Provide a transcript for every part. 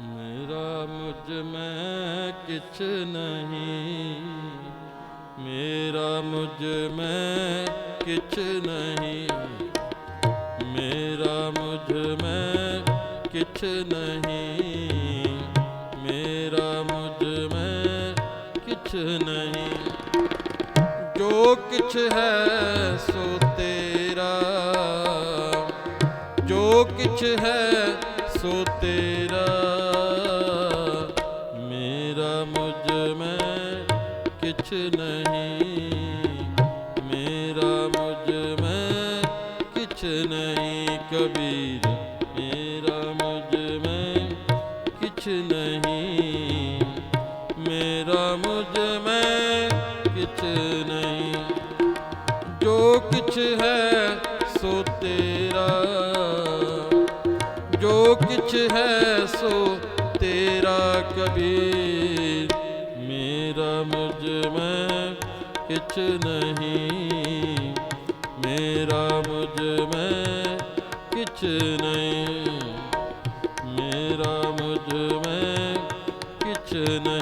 ਮੇਰਾ ਮੁਝ ਮੈਂ ਕਿਛ ਨਹੀਂ। ਮੇਰਾ ਮੁਝ ਮੈਂ ਕਿਛ ਨਹੀਂ। ਮੇਰਾ ਮੁਝ ਮੈਂ ਕਿਛ ਨਹੀਂ। ਮੇਰਾ ਮੁਝ ਮੈਂ ਕਿਛ ਨਹੀਂ। ਜੋ ਕਿਛ ਹੈ ਸੋ ਤੇਰਾ। ਜੋ ਕਿਛ ਹੈ ਸੋ ਤੇਰਾ, ਮੇਰਾ ਮੁਝ ਮੈਂ ਕਿਛ ਨਹੀਂ। ਮੇਰਾ ਮੁਝ ਮੈਂ ਕਿਛ ਨਹੀਂ ਕਬੀਰ, ਮੇਰਾ ਮੁਝ ਮੈਂ ਕਿਛ ਨਹੀਂ। ਮੇਰਾ ਮੁਝ ਮੈਂ ਕਿਛ ਨਹੀਂ। ਜੋ ਕਿਛ ਹੈ ਸੋ ਤੇਰਾ। ਜੋ ਕਿਛ ਹੈ ਸੋ ਤੇਰਾ ਕਬੀਰ, ਮੇਰਾ ਮੁਝ ਮੈਂ ਕਿਛ ਨਹੀਂ, ਮੇਰਾ ਮੁਝ ਮੈਂ ਕਿਛ ਨਹੀਂ, ਮੇਰਾ ਮੁਝ ਮੈਂ ਕਿਛ ਨਹੀਂ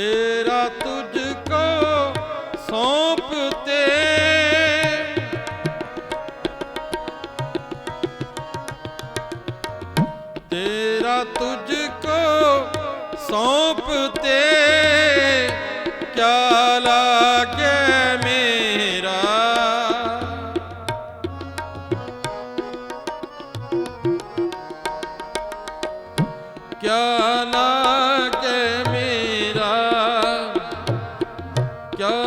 ਤੇਰਾ ਤੁਝ ਕੋ ਸੌਂਪ ਤੇ ਤੇਰਾ ਤੁਝ ਕੋ ਸੌਂਪ ਤੇ ਕਿਆ ਲਾਗੇ ਮੇਰਾ। ਕਿਆ ਨਾ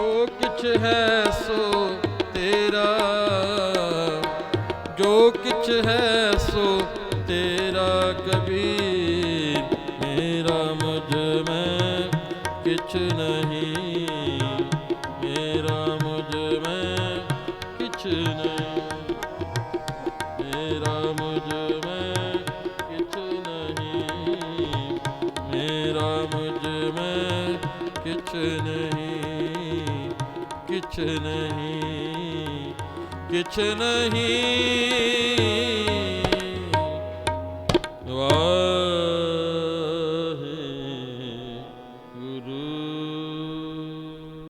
ਜੋ ਕਿਛ ਹੈ ਸੋ ਤੇਰਾ। ਜੋ ਕਿਛ ਹੈ ਸੋ ਤੇਰਾ ਕਬੀਰ। ਮੇਰਾ ਮੁਝ ਮੈਂ ਕਿਛ ਮੁਝ ਮੈਂ ਕਿਛ ਮੁਝ ਮੈਂ ਕਿਛ ਮੁਝ ਮੈਂ ਕਿਛ ਨਹੀਂ। ਕਿਛ ਨਹੀਂ ਕਿਛ ਨਹੀਂ। ਵਾਹ